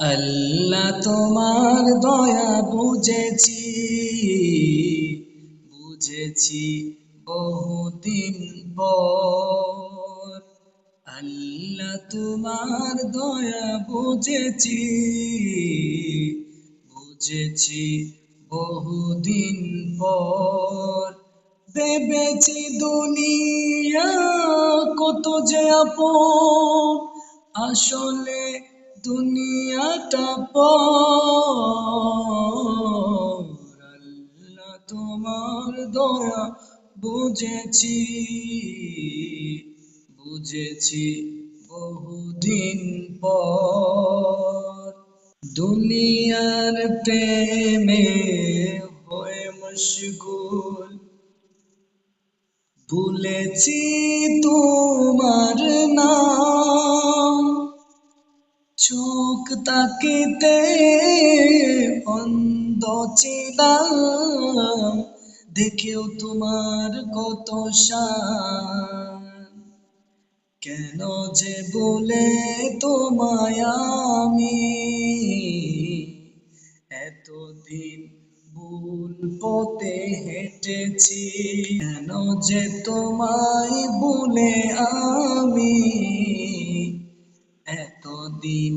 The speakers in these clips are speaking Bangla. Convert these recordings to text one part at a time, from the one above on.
আল্লাহ তোমার দয়া বুঝেছি বুঝেছি বহুদিন পর। আল্লাহ তোমার দয়া বুঝেছি বুঝেছি বহুদিন পর। ভেবেছি দুনিয়া কত যে আপন, আসলে দুনিয়াটা আল্লাহ তোমার দয়া, বুঝেছি বুঝেছি বহুদিন পর। দুনিয়ার প্রেমে হয়ে মশগুল ভুলেছি তোমার নাম। চোখ তাকিতে অন্ধ ছিলাম। দেখেও তোমার কত কেন যে বলে তোমায় আমি? এতদিন ভুল পথে হেঁটেছি। কেন যে তোমায় বলে আমি? এতদিন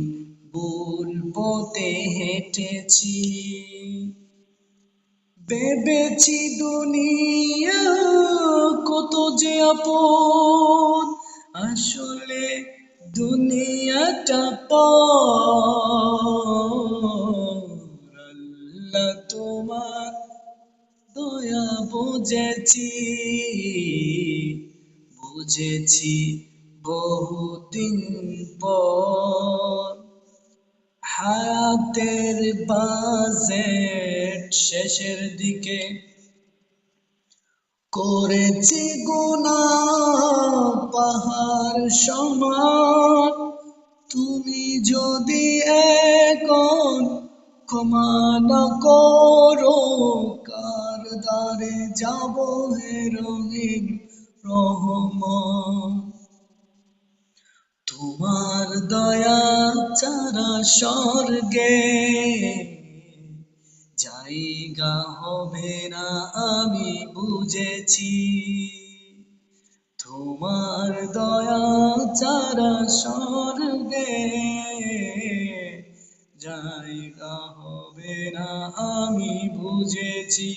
ভুল পথে হেঁটেছি। ভেবেছি দুনিয়া কত যে আপন আসলে দুনিয়াটা আল্লাহ তোমার দয়া বুঝেছি বুঝেছি বহুদিন পর হায়াতের বাজেট শেষের দিকে করেছি গুনা পাহাড় সমান। তুমি যদি এখন ক্ষমা করো, কার দ্বারে যাব হে রহিম রহমান? তোমার দয়া চারা স্বর্গে জায়গা হবে না, আমি বুঝেছি। তোমার দয়া চারা স্বর্গে জায়গা হবে না, আমি বুঝেছি।